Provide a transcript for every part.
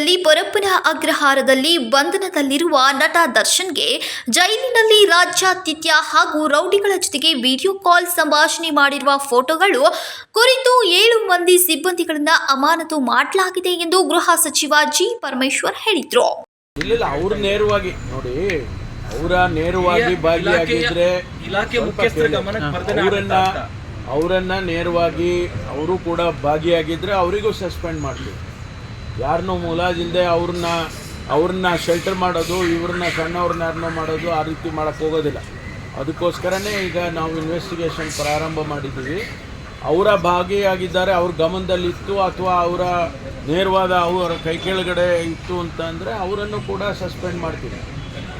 ವಿಚಾರದಲ್ಲಿ ಪೊರಪ್ಪನ ಅಗ್ರಹಾರದಲ್ಲಿ ಬಂಧನದಲ್ಲಿರುವ ನಟ ದರ್ಶನ್ಗೆ ಜೈಲಿನಲ್ಲಿ ರಾಜ್ಯಾತಿಥ್ಯ ಹಾಗೂ ರೌಡಿಗಳ ಜೊತೆಗೆ ವಿಡಿಯೋ ಕಾಲ್ ಸಂಭಾಷಣೆ ಮಾಡಿರುವ ಫೋಟೋಗಳು ಕುರಿತು ಏಳು ಮಂದಿ ಸಿಬ್ಬಂದಿಗಳನ್ನ ಅಮಾನತು ಮಾಡಲಾಗಿದೆ ಎಂದು ಗೃಹ ಸಚಿವ ಜಿ ಪರಮೇಶ್ವರ್ ಹೇಳಿದರು. ಇಲ್ಲ ಅವ್ರು ನೇರವಾಗಿ ನೋಡಿ ಅವರ ನೇರವಾಗಿ ಭಾಗಿಯಾಗಿದ್ರೆ ಇಲಾಖೆ ಮುಖ್ಯಸ್ಥರ ಗಮನಕ್ಕೆ ಬರ್ದೇನೆ ಅವರನ್ನ ಅವರನ್ನ ನೇರವಾಗಿ ಅವರು ಕೂಡ ಭಾಗಿಯಾಗಿದ್ರೆ ಅವರಿಗೂ ಸಸ್ಪೆಂಡ್ ಮಾಡ್ತೀವಿ. ಯಾರನ್ನೂ ಮುಲಾಜಿಂದೆ ಅವ್ರನ್ನ ಅವ್ರನ್ನ ಶೆಲ್ಟರ್ ಮಾಡೋದು, ಇವ್ರನ್ನ ಸಣ್ಣವ್ರನ್ನ ಯಾರನ್ನೋ ಮಾಡೋದು ಆ ರೀತಿ ಮಾಡೋಕ್ಕೆ ಹೋಗೋದಿಲ್ಲ. ಅದಕ್ಕೋಸ್ಕರನೇ ಈಗ ನಾವು ಇನ್ವೆಸ್ಟಿಗೇಷನ್ ಪ್ರಾರಂಭ ಮಾಡಿದ್ದೀವಿ. ಅವರ ಭಾಗಿಯಾಗಿದ್ದಾರೆ, ಅವ್ರ ಗಮನದಲ್ಲಿತ್ತು ಅಥವಾ ಅವರ ನೇರವಾದ ಅವರ ಕೈ ಕೆಳಗಡೆ ಇತ್ತು ಅಂತ ಅವರನ್ನು ಕೂಡ ಸಸ್ಪೆಂಡ್ ಮಾಡ್ತೀವಿ.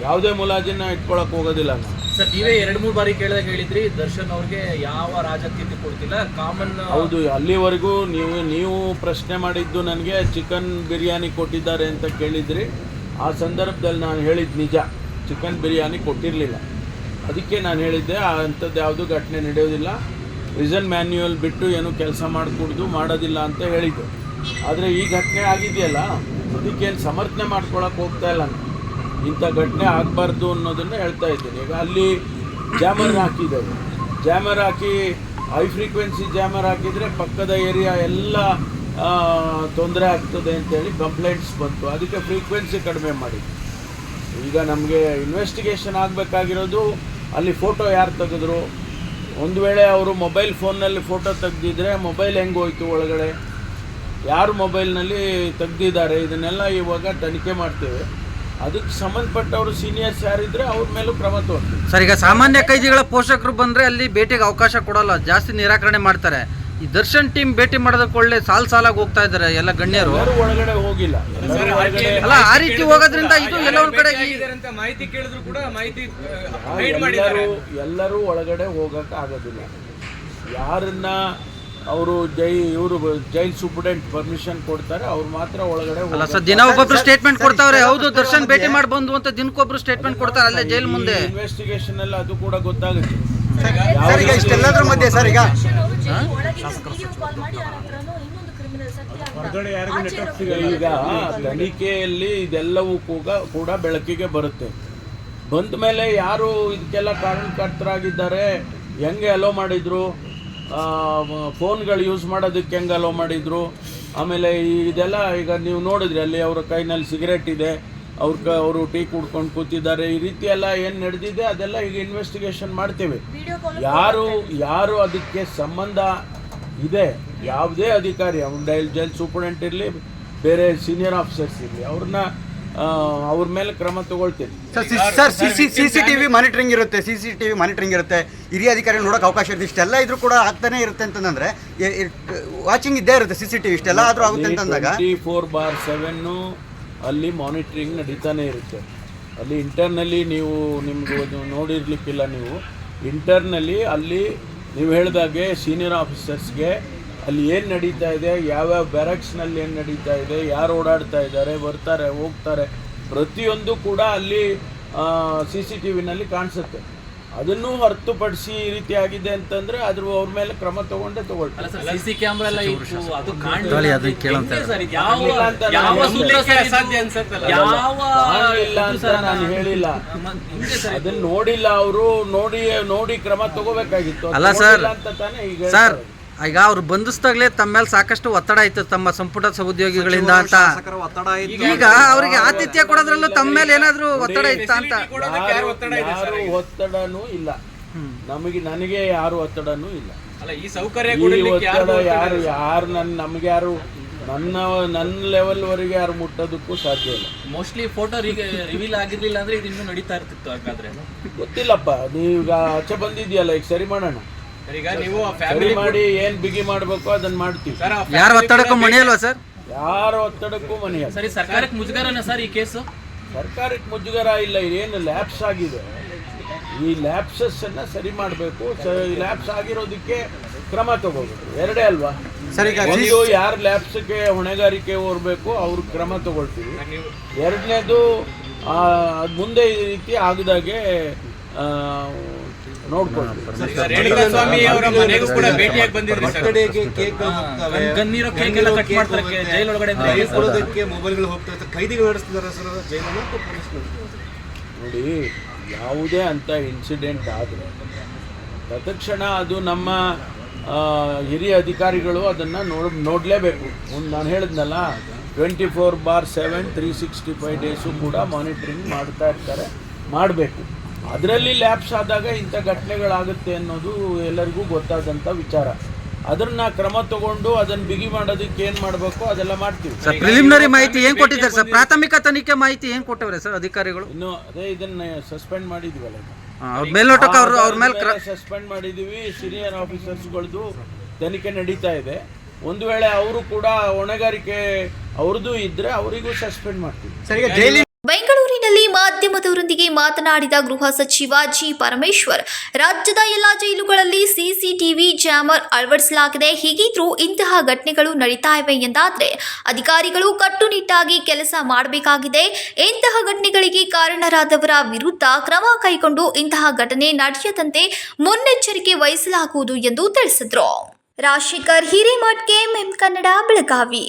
ಯಾವುದೇ ಮುಲಾಜಿನ ಇಟ್ಕೊಳಕ್ಕೆ ಹೋಗೋದಿಲ್ಲ ನಾವು. ನೀವೇ ಎರಡ್, ಮೂರು ಬಾರಿ ಕೇಳಿದಾಗ ಹೇಳಿದ್ರಿ, ದರ್ಶನ್ ಅವ್ರಿಗೆ ಯಾವ ರಾಜಕೀಯ ಕೊಡ್ತಿಲ್ಲ. ಕಾಮನ್ ಹೌದು, ಅಲ್ಲಿವರೆಗೂ ನೀವು ನೀವು ಪ್ರಶ್ನೆ ಮಾಡಿದ್ದು ನನಗೆ ಚಿಕನ್ ಬಿರಿಯಾನಿ ಕೊಟ್ಟಿದ್ದಾರೆ ಅಂತ ಕೇಳಿದ್ರಿ. ಆ ಸಂದರ್ಭದಲ್ಲಿ ನಾನು ಹೇಳಿದ್ದು ನಿಜ, ಚಿಕನ್ ಬಿರಿಯಾನಿ ಕೊಟ್ಟಿರಲಿಲ್ಲ. ಅದಕ್ಕೆ ನಾನು ಹೇಳಿದ್ದೆ ಅಂಥದ್ದು ಯಾವುದೂ ಘಟನೆ ನಡೆಯೋದಿಲ್ಲ. ರಿಸನ್ ಮ್ಯಾನ್ಯುಯಲ್ ಬಿಟ್ಟು ಏನು ಕೆಲಸ ಮಾಡಿಕೊಡ್ದು, ಮಾಡೋದಿಲ್ಲ ಅಂತ ಹೇಳಿದ್ದು. ಆದರೆ ಈ ಘಟನೆ ಆಗಿದೆಯಲ್ಲ, ಅದಕ್ಕೇನು ಸಮರ್ಥನೆ ಮಾಡ್ಕೊಳಕ್ಕೆ ಹೋಗ್ತಾ ಇಲ್ಲ ನಾನು. ಇಂಥ ಘಟನೆ ಆಗಬಾರ್ದು ಅನ್ನೋದನ್ನು ಹೇಳ್ತಾ ಇದ್ದೀನಿ. ಈಗ ಅಲ್ಲಿ ಜಾಮರ್ ಹಾಕಿದ್ದಾರೆ. ಜಾಮರ್ ಹಾಕಿ ಹೈ ಫ್ರೀಕ್ವೆನ್ಸಿ ಜಾಮರ್ ಹಾಕಿದರೆ ಪಕ್ಕದ ಏರಿಯಾ ಎಲ್ಲ ತೊಂದರೆ ಆಗ್ತದೆ ಅಂತೇಳಿ ಕಂಪ್ಲೇಂಟ್ಸ್ ಬಂತು. ಅದಕ್ಕೆ ಫ್ರೀಕ್ವೆನ್ಸಿ ಕಡಿಮೆ ಮಾಡಿ. ಈಗ ನಮಗೆ ಇನ್ವೆಸ್ಟಿಗೇಷನ್ ಆಗಬೇಕಾಗಿರೋದು ಅಲ್ಲಿ ಫೋಟೋ ಯಾರು ತೆಗೆದ್ರು? ಒಂದು ವೇಳೆ ಅವರು ಮೊಬೈಲ್ ಫೋನ್ನಲ್ಲಿ ಫೋಟೋ ತೆಗೆದಿದ್ರೆ ಮೊಬೈಲ್ ಹೆಂಗೆ ಹೋಯ್ತು ಒಳಗಡೆ? ಯಾರು ಮೊಬೈಲ್ನಲ್ಲಿ ತೆಗೆದಿದ್ದಾರೆ? ಇದನ್ನೆಲ್ಲ ಇವಾಗ ತನಿಖೆ ಮಾಡ್ತೇವೆ. ಅದಕ್ಕೆ ಸಂಬಂಧಪಟ್ಟವರು ಸೀನಿಯರ್ಸ್ ಯಾರಿದ್ರೆ ಅವ್ರ ಮೇಲೂ ಕ್ರಮ ತಗೊಳ್ತೀವಿ ಸರ್ ಈಗ ಸಾಮಾನ್ಯ ಕೈದಿಗಳ ಪೋಷಕರು ಬಂದ್ರೆ ಅಲ್ಲಿ ಭೇಟಿಗೆ ಅವಕಾಶ ಕೊಡಲ್ಲ ಜಾಸ್ತಿ ನಿರಾಕರಣೆ ಮಾಡ್ತಾರೆ. ಈ ದರ್ಶನ್ ಟೀಮ್ ಭೇಟಿ ಮಾಡೋದಕ್ಕೆ ಒಳ್ಳೆ ಸಾಲ್ ಸಾಲಾಗಿ ಹೋಗ್ತಾ ಇದ್ದಾರೆ ಎಲ್ಲ ಗಣ್ಯರು. ಒಳಗಡೆ ಹೋಗಿಲ್ಲ. ಒಳಗಡೆ ಅಲ್ಲ ಆ ರೀತಿ ಹೋಗೋದ್ರಿಂದ ಇದು ಎಲ್ಲ ಒಂದ್ ಕಡೆ ಅಂತ ಮಾಹಿತಿ ಕೇಳಿದ್ರು ಕೂಡ ಮಾಹಿತಿ ಎಲ್ಲರೂ ಒಳಗಡೆ ಹೋಗಕ್ಕೆ ಆಗೋದಿಲ್ಲ. ಯಾರನ್ನ ಅವರು ಜೈ ಇವರು ಜೈಲ್ ಸೂಪರ್ಡೆಂಟ್ ಪರ್ಮಿಷನ್ ಕೊಡ್ತಾರೆ ಅವ್ರು ಮಾತ್ರ ಒಳಗಡೆ ಅಲ್ಲ ಸರ್ ದಿನ ಒಬ್ಬೊಬ್ರು ಸ್ಟೇಟ್ಮೆಂಟ್ ಕೊಡ್ತಾವ್ರೆ? ಹೌದು ದರ್ಶನ್ ಭೇಟಿ ಮಾಡಿ ಬಂದು ಅಂತ ದಿನಕ್ಕೊಬ್ರು ಸ್ಟೇಟ್ಮೆಂಟ್ ಕೊಡ್ತಾರೆ ಅಲ್ಲೇ ಜೈಲ್ ಮುಂದೆ? ಇನ್ವೆಸ್ಟಿಗೇಷನ್ ಎಲ್ಲ ಅದು ಕೂಡ ಗೊತ್ತಾಗುತ್ತೆ. ಸರ್ ಈಗ ಇಷ್ಟೆಲ್ಲದರ ಮಧ್ಯೆ ಸರ್ ಈಗ ಈಗ ತನಿಖೆಯಲ್ಲಿ ಇದೆಲ್ಲವೂ ಕೂಡ ಕೂಡ ಬೆಳಕಿಗೆ ಬರುತ್ತೆ. ಬಂದ ಮೇಲೆ ಯಾರು ಇದಕ್ಕೆಲ್ಲ ಕಾರಣಕರ್ತರಾಗಿದ್ದಾರೆ ಹೆಂಗೆ ಅಲೋ ಮಾಡಿದ್ರು? ಫೋನ್ಗಳು ಯೂಸ್ ಮಾಡೋದಕ್ಕೆ ಹೆಂಗೆ ಅಲೋ ಮಾಡಿದರು? ಆಮೇಲೆ ಇದೆಲ್ಲ ಈಗ ನೀವು ನೋಡಿದ್ರಿ ಅಲ್ಲಿ ಅವರ ಕೈನಲ್ಲಿ ಸಿಗರೇಟ್ ಇದೆ ಅವ್ರ ಕ ಅವರು ಟೀ ಕುಡ್ಕೊಂಡು ಕೂತಿದ್ದಾರೆ ಈ ರೀತಿ ಎಲ್ಲ ಏನು ನಡೆದಿದೆ ಅದೆಲ್ಲ ಈಗ ಇನ್ವೆಸ್ಟಿಗೇಷನ್ ಮಾಡ್ತೇವೆ. ಯಾರು ಯಾರು ಅದಕ್ಕೆ ಸಂಬಂಧ ಇದೆ? ಯಾವುದೇ ಅಧಿಕಾರಿ ಅವ್ನ ಡೈಲ್ ಜೈಲ್ ಸೂಪರ್ಡೆಂಟ್ ಇರಲಿ ಬೇರೆ ಸೀನಿಯರ್ ಆಫೀಸರ್ಸ್ ಇರಲಿ ಅವ್ರನ್ನ ಅವ್ರ ಮೇಲೆ ಕ್ರಮ ತಗೊಳ್ತೀವಿ sir C- C C T V monitoring ಇರುತ್ತೆ C C T V monitoring ಇರುತ್ತೆ. ಹಿರಿಯ ಅಧಿಕಾರಿ ನೋಡೋಕೆ ಅವಕಾಶ ಇರುತ್ತೆ. ಇಷ್ಟೆಲ್ಲ ಇದ್ರೂ ಕೂಡ ಆಗ್ತಾನೆ ಇರುತ್ತೆ ಅಂತಂದ್ರೆ ವಾಚಿಂಗ್ ಇದ್ದೇ ಇರುತ್ತೆ ಸಿ ಸಿ ಟಿ ವಿ ಇಷ್ಟೆಲ್ಲ ಆದ್ರೂ ಆಗುತ್ತೆ ಅಂತಂದಾಗ. ಫೋರ್ ಬಾರ್ ಸೆವೆನ್ನು ಅಲ್ಲಿ ಮಾನಿಟರಿಂಗ್ ನಡೀತಾನೆ ಇರುತ್ತೆ. ಅಲ್ಲಿ ಇಂಟರ್ನಲ್ಲಿ ನೀವು ನಿಮ್ಗೆ ನೋಡಿರ್ಲಿಕ್ಕಿಲ್ಲ ನೀವು. ಇಂಟರ್ನಲ್ಲಿ ಅಲ್ಲಿ ನೀವು ಹೇಳಿದಾಗೆ ಸೀನಿಯರ್ ಆಫೀಸರ್ಸ್ಗೆ ಅಲ್ಲಿ ಏನು ನಡೀತಾ ಇದೆ ಯಾವ್ಯಾವ ಬ್ಯಾರಕ್ಸ್ನಲ್ಲಿ ಏನು ನಡೀತಾ ಇದೆ ಯಾರು ಓಡಾಡ್ತಾ ಇದ್ದಾರೆ ಬರ್ತಾರೆ ಹೋಗ್ತಾರೆ ಪ್ರತಿಯೊಂದು ಕೂಡ ಅಲ್ಲಿ ಸಿ ಸಿ ಟಿ ವಿನಲ್ಲಿ ಕಾಣಿಸುತ್ತೆ ಅದನ್ನು ಹೊರತುಪಡಿಸಿ ಈ ರೀತಿ ಆಗಿದೆ ಅಂತಂದ್ರೆ ಅದ್ರ ಅವ್ರ ಮೇಲೆ ಕ್ರಮ ತಗೊಂಡೇ ತಗೊಳ್ತಾರೆ ಸಿಸಿ ಕ್ಯಾಮ್ರಾ ಎಲ್ಲ ಇತ್ತು ಅದು ತಾಳಿ ಅದನ್ನ ಸರ್ ಇದು ಯಾವ ಕಾಣ್ಲಿಲ್ಲ ಅಂತ ನಾನು ಯಾವ ಸೂತ್ರ ಸರ್ ಇದು? ಅಸಾಧ್ಯ ಯಾವ ಕಾಣ್ಲಿಲ್ಲ ಅಂತ ನಾನು ಅದು? ಹೇಳಿಲ್ಲ. ಅದನ್ನ ನೋಡಿಲ್ಲ ಅವರು ನೋಡಿ ನೋಡಿ ಕ್ರಮ ತಗೋಬೇಕಾಗಿತ್ತು ಅಲ್ಲ ಸರ್, ಅಂತ ತಾನೇ ಈಗ. ಈಗ ಅವ್ರು ಬಂಧಿಸಿದಾಗಲೇ ತಮ್ಮ ಮೇಲೆ ಸಾಕಷ್ಟು ಒತ್ತಡ ಇತ್ತು ತಮ್ಮ ಸಂಪುಟ ಸಹೋದ್ಯೋಗಿಗಳಿಂದ ಅಂತ. ಈಗ ಅವರಿಗೆ ಆತಿಥ್ಯ ಕೊಡೋದ್ರಲ್ಲೂ ತಮ್ಮ ಮೇಲೆ ಏನಾದ್ರು ಒತ್ತಡ ಇತ್ತ ಅಂತ. ಯಾರು ಯಾರು ಒತ್ತಡನೂ ಇಲ್ಲ. ನಮಗೆ ನನಗೆ ಯಾರು ಒತ್ತಡನೂ ಇಲ್ಲ. ಅಲ್ಲ ಈ ಸೌಕರ್ಯ ಈ ಕೊಡ್ಲಿಕ್ಕೆ ಯಾರು ಒತ್ತಡ ಯಾರು ಯಾರು ನನ್ನ ನಮ್ಗೆ ಯಾರು ನನ್ನ ನನ್ನ ಲೆವೆಲ್ ವರೆಗೆ ಯಾರು ಮುಟ್ಟೋದಕ್ಕೂ ಸಾಧ್ಯ ಇಲ್ಲ. ಮೋಸ್ಟ್ಲಿ ಫೋಟೋ ರಿವೀಲ್ ಆಗಿರ್ಲಿಲ್ಲ ಅಂದ್ರೆ ಇದು ಇನ್ನೂ ನಡೀತಾ ಇರ್ತಿತ್ತು ಹಾಗಾದ್ರೆ. ಗೊತ್ತಿಲ್ಲಪ್ಪ ನೀವೀಗ ಆಚೆ ಬಂದಿದ್ಯಲ್ಲ ಈಗ ಸರಿ ಮಾಡೋಣ. ಈಗ ನೀವು ಫ್ಯಾಮಿಲಿ ಮಾಡಿ ಏನ್ ಬಿಗಿ ಮಾಡ್ಬೇಕು ಅದನ್ನ ಮಾಡ್ತೀವಿ. ಸರ್ ಯಾರ ಒತ್ತಡಕ್ಕೂ ಮನೆಯಲ್ವಾ ಸರ್? ಯಾರ ಒತ್ತಡಕ್ಕೂ ಮನೆಯಲ್ಲ. ಸರಿ ಸರ್ಕಾರಕ್ಕೆ ಮುಜುಗರನ ಸರ್ ಈ ಕೇಸು? ಸರ್ಕಾರಕ್ಕೆ ಮುಜುಗರ ಇಲ್ಲ ಏನು ಲ್ಯಾಪ್ಸ್ ಆಗಿದೆ. ಈ ಲ್ಯಾಪ್ಸಸ್ ಅನ್ನ ಸರಿ ಮಾಡಬೇಕು. ಲ್ಯಾಪ್ಸ್ ಲ್ಯಾಬ್ಸ್ ಆಗಿರೋದಕ್ಕೆ ಕ್ರಮ ತಗೋಬೇಕು. ಎರಡೇ ಅಲ್ವಾ? ಸರಿ ಒಂದು ಯಾರು ಲ್ಯಾಬ್ಸ್ಗೆ ಹೊಣೆಗಾರಿಕೆ ಹೊರಬೇಕು ಅವ್ರ ಕ್ರಮ ತಗೊಳ್ತೀವಿ. ಎರಡನೇದು ಅದ್ ಮುಂದೆ ಈ ರೀತಿ ಆಗದಾಗೆ ನೋಡ್ಕೊಳ್ಳಿ. ಮೊಬೈಲ್ಗಳು ಹೋಗ್ತಾ ಇರ್ತವೆ ಖೈದಿಗಳು ನಡೆಸ್ತಿದ್ದಾರೆ ಸರ್ ನೋಡಿ ಯಾವುದೇ ಅಂತ ಇನ್ಸಿಡೆಂಟ್ ಆದರೆ ತತ್ಕ್ಷಣ ಅದು ನಮ್ಮ ಹಿರಿಯ ಅಧಿಕಾರಿಗಳು ಅದನ್ನು ನೋಡ್ ನೋಡಲೇಬೇಕು. ಒಂದು ನಾನು ಹೇಳಿದ್ನಲ್ಲ twenty four by seven three sixty five days ಕೂಡ ಮಾನಿಟ್ರಿಂಗ್ ಮಾಡ್ತಾ ಇರ್ತಾರೆ. ಮಾಡಬೇಕು. ಅದರಲ್ಲಿ ಲ್ಯಾಬ್ಸ್ ಆದಾಗ ಇಂಥ ಘಟನೆಗಳಾಗುತ್ತೆ ಅನ್ನೋದು ಎಲ್ಲರಿಗೂ ಗೊತ್ತಾದಂಥ ವಿಚಾರ. ಅದನ್ನ ಕ್ರಮ ತಗೊಂಡು ಅದನ್ನ ಬಿಗಿ ಮಾಡೋದಕ್ಕೆ ಏನ್ ಮಾಡಬೇಕು? ಅದೆಲ್ಲ ಮಾಡ್ತೀವಿ. ಸರ್ ಪ್ರಿಲಿಮಿನರಿ ಮಾಹಿತಿ ಏನ್ ಕೊಟ್ಟಿದ್ದಾರೆ ಸರ್ ಪ್ರಾಥಮಿಕ ತನಿಖೆ ಮಾಹಿತಿ ಏನ್ ಕೊಟ್ಟವ್ರೆ ಸರ್ ಅಧಿಕಾರಿಗಳು? ಇನ್ನು ಅದೇ ಇದನ್ನ ಸಸ್ಪೆಂಡ್ ಮಾಡಿದ್ವಲ್ಲ ಅಲ್ಲ ಆ, ಅವ್ರ ಮೇಲ್ನೋಟಕ್ಕೆ ಅವ್ರ ಅವ್ರ ಮೇಲೆ ಸಸ್ಪೆಂಡ್ ಮಾಡಿದೀವಿ. ಸೀನಿಯರ್ ಆಫೀಸರ್ಸ್ಗಳದ್ದು ತನಿಖೆ ನಡೀತಾ ಇದೆ. ಒಂದು ವೇಳೆ ಅವರು ಕೂಡ ಹೊಣೆಗಾರಿಕೆ ಅವ್ರದ್ದು ಇದ್ರೆ ಅವರಿಗೂ ಸಸ್ಪೆಂಡ್ ಮಾಡ್ತೀವಿ ಸರ್ ಈಗ ಜೈಲಿನ ಬೆಂಗಳೂರಿನಲ್ಲಿ ಮಾಧ್ಯಮದವರೊಂದಿಗೆ ಮಾತನಾಡಿದ ಗೃಹ ಸಚಿವ ಜಿ ಪರಮೇಶ್ವರ್, ರಾಜ್ಯದ ಎಲ್ಲಾ ಜೈಲುಗಳಲ್ಲಿ ಸಿಸಿಟಿವಿ ಜಾಮರ್ ಅಳವಡಿಸಲಾಗಿದೆ. ಹೀಗಿದ್ರೂ ಇಂತಹ ಘಟನೆಗಳು ನಡೀತಾ ಇವೆ ಎಂದಾದರೆ ಅಧಿಕಾರಿಗಳು ಕಟ್ಟುನಿಟ್ಟಾಗಿ ಕೆಲಸ ಮಾಡಬೇಕಾಗಿದೆ. ಇಂತಹ ಘಟನೆಗಳಿಗೆ ಕಾರಣರಾದವರ ವಿರುದ್ಧ ಕ್ರಮ ಕೈಗೊಂಡು ಇಂತಹ ಘಟನೆ ನಡೆಯದಂತೆ ಮುನ್ನೆಚ್ಚರಿಕೆ ವಹಿಸಲಾಗುವುದು ಎಂದು ತಿಳಿಸಿದರು. Rajashekhar Hiremath K M M Kannada Belagavi.